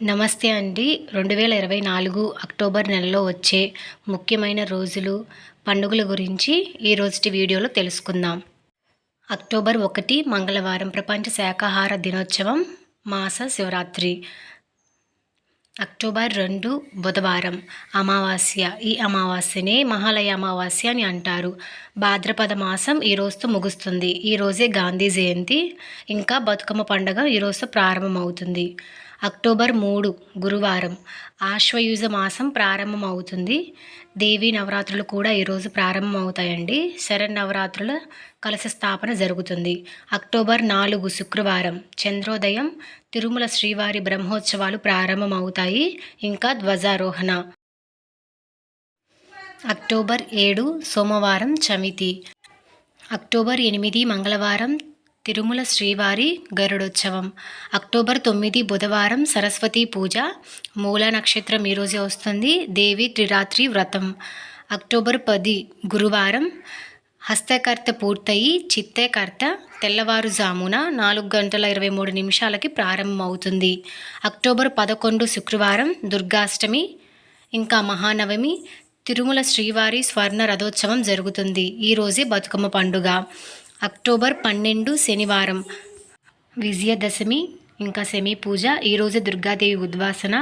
నమస్తే అండి. రెండు వేల ఇరవై నాలుగు అక్టోబర్ నెలలో వచ్చే ముఖ్యమైన రోజులు పండుగల గురించి ఈ రోజుటి వీడియోలో తెలుసుకుందాం. అక్టోబర్ ఒకటి మంగళవారం ప్రపంచ శాకాహార దినోత్సవం మాస శివరాత్రి. అక్టోబర్ రెండు బుధవారం. అమావాస్య. ఈ అమావాస్యనే మహాలయ అమావాస్య అని అంటారు. భాద్రపద మాసం ఈ రోజుతో ముగుస్తుంది. ఈ రోజే గాంధీ జయంతి. ఇంకా బతుకమ్మ పండుగ ఈ ప్రారంభమవుతుంది. అక్టోబర్ మూడు గురువారం. ఆశ్వయుజ మాసం ప్రారంభమవుతుంది. దేవీ నవరాత్రులు కూడా ఈరోజు ప్రారంభమవుతాయండి. శరన్నవరాత్రుల కలశ స్థాపన జరుగుతుంది. అక్టోబర్ నాలుగు శుక్రవారం. చంద్రోదయం తిరుమల శ్రీవారి బ్రహ్మోత్సవాలు ప్రారంభమవుతాయి. ఇంకా ధ్వజారోహణ. అక్టోబర్ ఏడు సోమవారం చమితి అక్టోబర్ ఎనిమిది మంగళవారం తిరుమల శ్రీవారి గరుడోత్సవం. అక్టోబర్ తొమ్మిది బుధవారం సరస్వతి పూజ. మూల నక్షత్రం ఈరోజే వస్తుంది. దేవి త్రిరాత్రి వ్రతం. అక్టోబర్ పది గురువారం హస్తకర్త పూర్తయి చిత్తేకర్త తెల్లవారుజామున నాలుగు గంటల ఇరవై మూడు నిమిషాలకి ప్రారంభమవుతుంది. అక్టోబర్ పదకొండు శుక్రవారం దుర్గాష్టమి ఇంకా మహానవమి తిరుమల శ్రీవారి స్వర్ణ రథోత్సవం జరుగుతుంది. ఈరోజే బతుకమ్మ పండుగ. అక్టోబర్ పన్నెండు శనివారం విజయదశమి ఇంకా సెమీ పూజ ఈరోజు దుర్గాదేవి ఉద్వాసన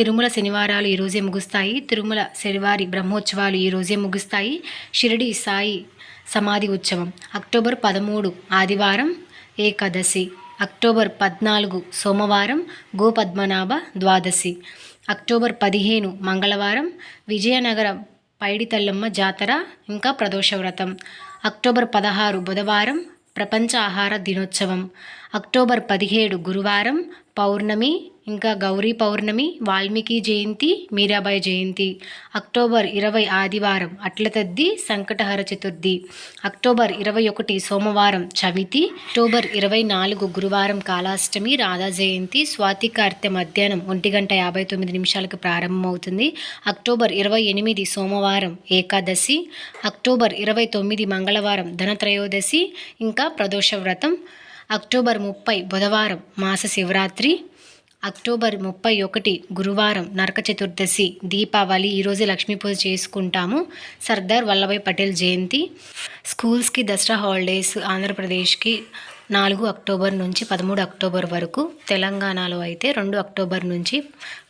తిరుమల శనివారాలు ఈరోజే ముగుస్తాయి. తిరుమల శనివారి బ్రహ్మోత్సవాలు ఈరోజే ముగుస్తాయి. షిరిడి సాయి సమాధి ఉత్సవం అక్టోబర్ పదమూడు ఆదివారం ఏకాదశి అక్టోబర్ పద్నాలుగు సోమవారం గోపద్మనాభ ద్వాదశి అక్టోబర్ పదిహేను మంగళవారం విజయనగరం పైడితల్లమ్మ జాతర ఇంకా ప్రదోష వ్రతం అక్టోబర్ పదహారు బుధవారం ప్రపంచ ఆహార దినోత్సవం అక్టోబర్ పదిహేడు గురువారం పౌర్ణమి ఇంకా గౌరీ పౌర్ణమి వాల్మీకి జయంతి మీరాబాయి జయంతి. అక్టోబర్ ఇరవై ఆదివారం అట్లతద్ది సంకటహర చతుర్థి. అక్టోబర్ ఇరవై ఒకటి సోమవారం చవితి. అక్టోబర్ ఇరవై నాలుగు గురువారం కాళాష్టమి రాధా జయంతి. స్వాతి కార్తె మధ్యాహ్నం ఒంటి గంట యాభై తొమ్మిది నిమిషాలకు ప్రారంభమవుతుంది. అక్టోబర్ ఇరవై ఎనిమిది సోమవారం ఏకాదశి. అక్టోబర్ ఇరవై తొమ్మిది మంగళవారం ధనత్రయోదశి ఇంకా ప్రదోష వ్రతం అక్టోబర్ ముప్పై బుధవారం మాస శివరాత్రి. అక్టోబర్ ముప్పై ఒకటి గురువారం నరక చతుర్దశి దీపావళి. ఈరోజు లక్ష్మీ పూజ చేసుకుంటాము. సర్దార్ వల్లభాయ్ పటేల్ జయంతి. స్కూల్స్కి దసరా హాలిడేస్ ఆంధ్రప్రదేశ్కి నాలుగు అక్టోబర్ నుంచి పదమూడు అక్టోబర్ వరకు. తెలంగాణలో అయితే రెండు అక్టోబర్ నుంచి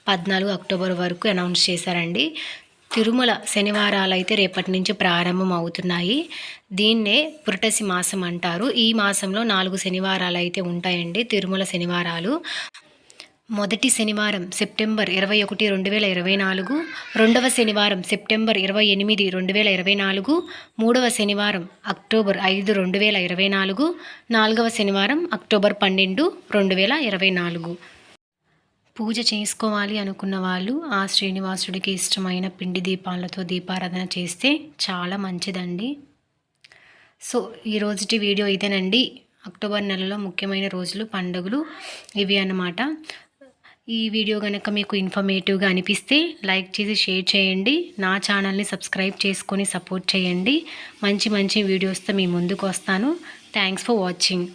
పద్నాలుగు అక్టోబర్ వరకు అనౌన్స్ చేశారండి. తిరుమల శనివారాలు అయితే రేపటి నుంచి ప్రారంభం అవుతున్నాయి దీన్నే పురటసి మాసం అంటారు. ఈ మాసంలో నాలుగు శనివారాలు అయితే ఉంటాయండి తిరుమల శనివారాలు. మొదటి శనివారం సెప్టెంబర్ ఇరవై ఒకటి రెండు వేల ఇరవై నాలుగు రెండవ శనివారం సెప్టెంబర్ ఇరవై ఎనిమిది రెండు వేల ఇరవై నాలుగు మూడవ శనివారం అక్టోబర్ ఐదు రెండు వేల ఇరవై నాలుగు నాలుగవ శనివారం అక్టోబర్ పన్నెండు రెండు వేల ఇరవై నాలుగు. పూజ చేసుకోవాలి అనుకున్న వాళ్ళు ఆ శ్రీనివాసుడికి ఇష్టమైన పిండి దీపాలతో దీపారాధన చేస్తే చాలా మంచిదండి. సో ఈ రోజుటి వీడియో ఇదేనండి. అక్టోబర్ నెలలో ముఖ్యమైన రోజులు పండుగలు ఇవి అన్నమాట. ఈ వీడియో కనుక మీకు ఇన్ఫర్మేటివ్గా అనిపిస్తే లైక్ చేసి షేర్ చేయండి. నా ఛానల్ని సబ్స్క్రైబ్ చేసుకొని సపోర్ట్ చేయండి. మంచి మంచి వీడియోస్తో మీ ముందుకు వస్తాను. Thanks for watching.